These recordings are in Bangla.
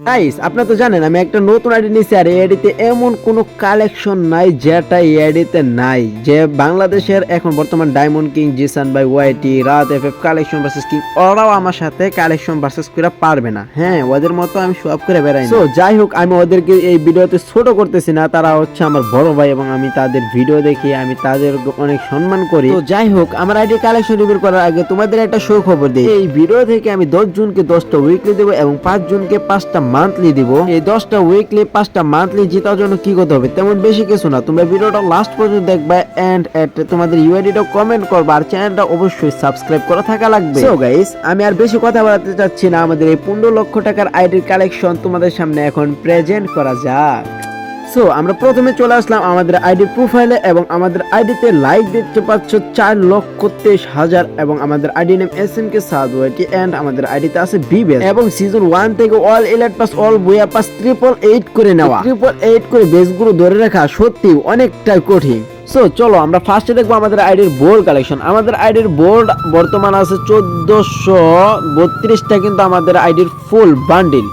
গাইস আপনারা তো জানেন আমি একটা নতুন আইডি নিয়েছি আর এই আইডিতে এমন কোনো কালেকশন নাই যেটা এই আইডিতে নাই। যে বাংলাদেশের এখন বর্তমান diamond king Jisan by YT রাত F F collection versus king ওরাও আমার সাথে কালেকশন ভার্সেস করে পারবে না। হ্যাঁ ওদের মতো আমি সব করে বেড়াই তো যাই হোক আমি ওদেরকে এই ভিডিওতে ছোট করতেছি না তারা হচ্ছে আমার বড় ভাই এবং আমি তাদের ভিডিও দেখি আমি তাদের অনেক সম্মান করি। তো যাই হোক আমার আইডি কালেকশন রিভিউ করার আগে তোমাদের একটা শো খবর দিই। এই ভিডিও থেকে আমি দশ জনকে দশটা উইকলি দেবো এবং পাঁচ জনকে পাঁচটা মান্থলি দিব। এই দশটা উইকলি পাঁচটা মান্থলি জেতার জন্য কি করতে হবে? তেমন বেশি কিছু না। তোমরা ভিডিওটা লাস্ট পর্যন্ত দেখবে এন্ড এট তোমাদের ইউআইডিটা কমেন্ট করবে আর চ্যানেলটা অবশ্যই সাবস্ক্রাইব করা থাকা লাগবে। সো গাইস আমি আর বেশি কথা বলাতে চাচ্ছি না। আমাদের এই পনেরো লক্ষ টাকার আইডির কালেকশন তোমাদের সামনে এখন প্রেজেন্ট করা যাক। সো আমরা প্রথমে চলে আসলাম আমাদের আইডি প্রোফাইলে এবং আমাদের আইডিতে লাইক দেখতে পাচ্ছ চার লক্ষ তেইশ হাজার এবং আমাদের ID name S M K সাদওয়াইটি and আমাদের আইডিতে আছে বিবেস এবং সিজন ওয়ান থেকে অল ইলেট পাস অল বইয়া পাস ট্রিপল এইট করে নেওয়া। ট্রিপল এইট করে বেসগুলো ধরে রাখা সত্যি অনেকটাই কঠিন। সো চলো আমরা ফার্স্টে দেখব আমাদের আইডির বোর্ড কালেকশন আমাদের আইডির বোর্ড বর্তমান আছে চোদ্দশো বত্রিশটা কিন্তু আমাদের আইডির ফুল বান্ডিল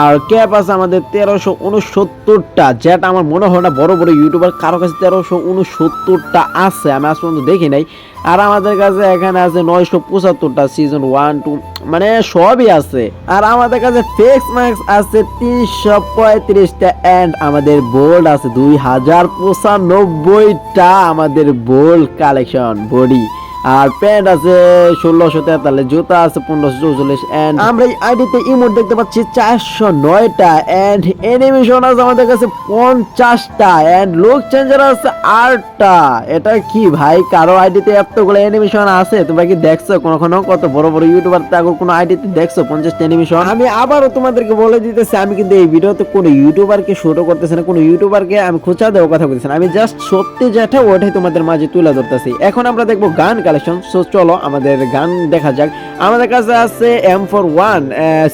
আর ক্যাপ আছে আমাদের তেরোশো উনসত্তরটা। যেটা আমার মনে হয় না বড় বড় ইউটিউবার কারও কাছে তেরোশো উনসত্তরটা আছে, আমি আজ পর্যন্ত দেখি নাই। আর আমাদের কাছে এখানে আছে নয়শো পঁচাত্তরটা সিজন ওয়ান টু মানে সবই আছে। আর আমাদের কাছে ফেক্স ম্যাক্স আছে তিনশো পঁয়ত্রিশটা অ্যান্ড আমাদের বোল্ড আছে দুই হাজার পঁচানব্বইটা আমাদের বোল্ড কালেকশন বডি আর প্যান্ট আছে ষোলোশো তেতাল্লিশ, জুতা আছে পনেরোশো চৌচল্লিশ অ্যান্ড আমরা এই আইডিতে ইমোট দেখতে পাচ্ছি চারশো নয়টা অ্যান্ড অ্যানিমেশন আছে আমাদের কাছে পঞ্চাশটা অ্যান্ড লুক চেঞ্জার আছে আটটা। এটা কি ভাই? কারও আইডিতে এতগুলো অ্যানিমেশন আছে? তোমরা কি দেখছ কখনো কত বড় বড় ইউটিউবার তাকে কোনো আইডিতে দেখছ পঞ্চাশটা অ্যানিমেশন আমি আবারও তোমাদেরকে বলে দিতেছি, আমি কিন্তু এই ভিডিওতে কোনো ইউটিউবারকে শুরু করতেছি না, কোনো ইউটিউবারকে আমি খোঁচা দেওয়ার কথা বলতেছি না। আমি জাস্ট সত্যি যেটা, ওটাই তোমাদের মাঝে তুলে ধরতেছি। এখন আমরা দেখব গান কালেকশন সো চলো আমাদের গান দেখা যাক। আমাদের কাছে আছে এম ফোর ওয়ান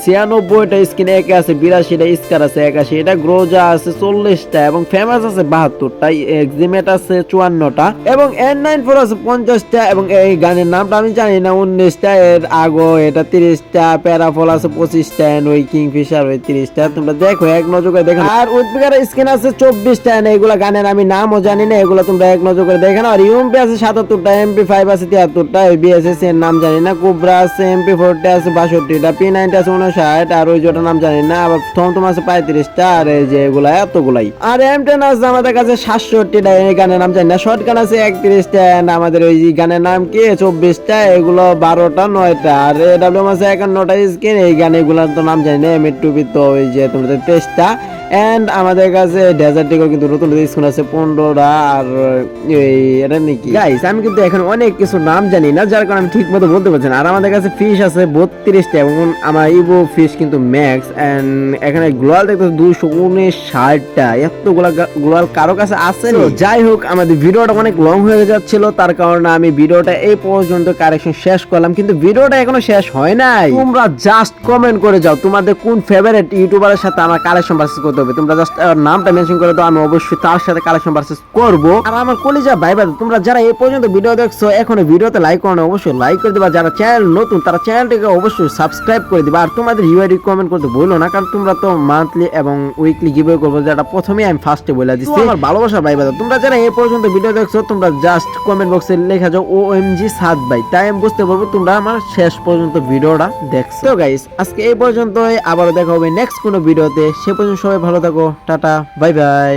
ছিয়ানব্বইটা স্কিন একে আছে, বিরাশিটা স্কার আছে, একাশি, এটা গ্রোজা আছে, চল্লিশটা, এবং ফেমাস আছে বাহাত্তরটা এক্সিমেট আছে চুয়ান্নটা, এবং এন নাইন ফোর আছে পঞ্চাশটা, এবং এই গানের নামটা আমি জানি না, উনিশটা, এর আগো এটা তিরিশটা প্যারাফল আছে পঁচিশটা এন্ড ওই কিং ফিশার ওই তিরিশটা, তোমরা দেখো, এক নজর দেখো আর উদ্বেগের স্কিন আছে চব্বিশটা এন্ড এইগুলা গানের আমি নামও জানি না, এগুলো তোমরা এক নজর করে দেখে আর ইউএমপি আছে সাতাত্তরটা এমপি ফাইভ আছে তিয়াত্তরটা বিএসএস এর নাম জানি না কুবরা আছে এমপি ফোরটা আছে, বাষট্টিটা পি নাইনটা আছে উনষাট আর ওই জোটার নাম জানি না, আবার থমথম আছে পঁয়ত্রিশটা, আর এই যে এগুলা এতগুলাই। আর এম টেন আছে আমাদের কাছে সাতষট্টিটা, এই গানের নাম জানি না শর্ট গান আছে একত্রিশটা আমাদের ওই গানের নাম কি, চব্বিশটা, এগুলো বারোটা, নয়টা, আর এডাব্লিউ আছে একান্নটা স্কিন এই গান এগুলার তো নাম জানি না এম টুপি তো ওই যে তোমাদের তেইশটা এন্ড আমাদের কাছে ডেজার্ট কিন্তু নতুন স্কুল আছে, পনেরোটা, আর এই এটা নাকি? গাইস আমি কিন্তু এখন অনেক কিছু নাম জানি না, যার কারণে আমি ঠিক মতো বলতে পারছি না। আর আমাদের কাছে ফিশ আছে বত্রিশটা এবং আমার ইভো ফিশ কিন্তু ম্যাক্স এন্ড এখানে গ্লোয়াল দেখতে দুইশো উনিশ ষাটটা। এতগুলা গ্লোয়াল কারও কাছে না? যাই হোক, আমাদের ভিডিওটা অনেক লং হয়ে যাচ্ছিল, তার কারণে আমি ভিডিওটা এই পর্যন্ত কারেকশন শেষ করলাম, কিন্তু ভিডিওটা এখনও শেষ হয় নাই। তোমরা জাস্ট কমেন্ট করে যাও, তোমাদের কোন ফেভারিট ইউটিউবারের সাথে আমার কালেকশন ভার্সেস করতে হবে? তোমরা জাস্ট নামটা মেনশন করে দাও, আমি অবশ্যই তার সাথে কালেকশন ভার্সেস করব। আর আমার কলিজা ভাই তোমরা যারা এই পর্যন্ত ভিডিও দেখছ, এখনও ভিডিওতে লাইক করো না, অবশ্যই লাইক করে দিবা। যারা চ্যানেল নতুন তারা চ্যানেলটিকে অবশ্যই সাবস্ক্রাইব করে দিবা। আর তোমাদের ইউআইডি কমেন্ট করতে ভুলো না কারণ তোমরা তো মান্থলি এবং উইকলি গিভওয়ে করব যেটা প্রথমেই আমি ফার্স্টে বলে দিচ্ছি। আমার ভালোবাসা ভাই ভাই তোমরা যারা এই পর্যন্ত ভিডিও দেখছ তোমরা জাস্ট কমেন্ট বক্সে লেখা যাও ও এম জি সাত ভাই। তাই আমি বুঝতে পারব তোমরা আমার শেষ পর্যন্ত ভিডিওটা দেখছ। তো গাইস আজকে এই পর্যন্তই আবারও দেখা হবে নেক্সট কোনো ভিডিওতে সে পর্যন্ত সবাই ভালো থাকো টাটা বাই বাই